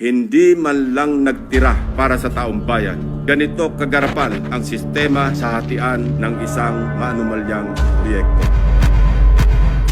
Hindi man lang nagtira para sa taong bayan. Ganito kagarapan ang sistema sa hatian ng isang maanumalyang proyekto.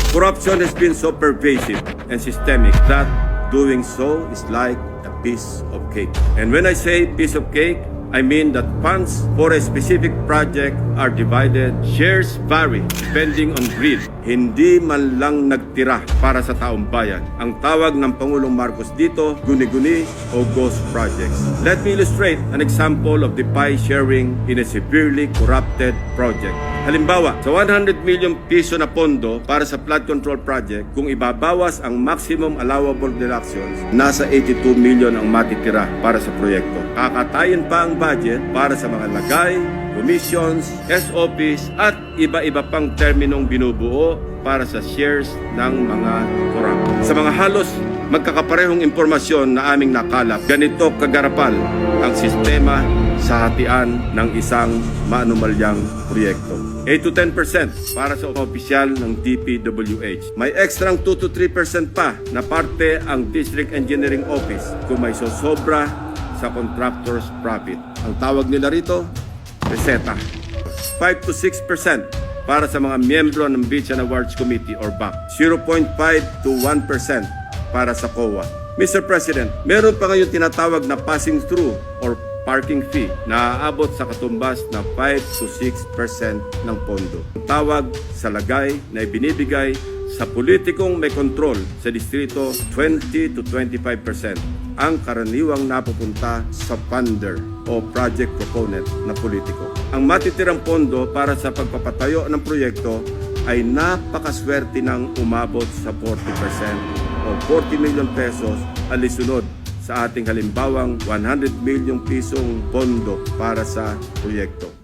Corruption has been so pervasive and systemic that doing so is like a piece of cake. And when I say piece of cake, I mean that funds for a specific project are divided. Shares vary depending on greed. Hindi man lang nagtira para sa taong bayan. Ang tawag ng Pangulong Marcos dito, guni-guni o ghost projects. Let me illustrate an example of the pie sharing in a severely corrupted project. Halimbawa, sa 100 million piso na pondo para sa flood control project, kung ibabawas ang maximum allowable deductions, nasa 82 million ang matitira para sa proyekto. Kakatayin pa ang budget para sa mga lagay, commissions, SOPs at iba-iba pang terminong binubuo para sa shares ng mga korap. Sa mga halos magkakaparehong impormasyon na aming nakalap, ganito kagarapal ang sistema sa hatian ng isang maanumalyang proyekto. 8 to 10% para sa opisyal ng DPWH. May extra 2 to 3% pa na parte ang District Engineering Office kung may sosobra sa contractor's profit. Ang tawag nila rito, reseta. 5 to 6% para sa mga miyembro ng Beach and Awards Committee or BAC. 0.5 to 1% para sa COA. Mr. President, meron pa ngayon tinatawag na passing through or parking fee na aabot sa katumbas na 5 to 6% ng pondo. Tawag sa lagay na ibinibigay sa politikong may kontrol sa distrito 20 to 25% ang karaniwang napupunta sa funder o project proponent na politiko. Ang matitirang pondo para sa pagpapatayo ng proyekto ay napakaswerte ng umabot sa 40% o 40 million pesos alisunod sa ating halimbawang 100 milyong pisong pondo para sa proyekto.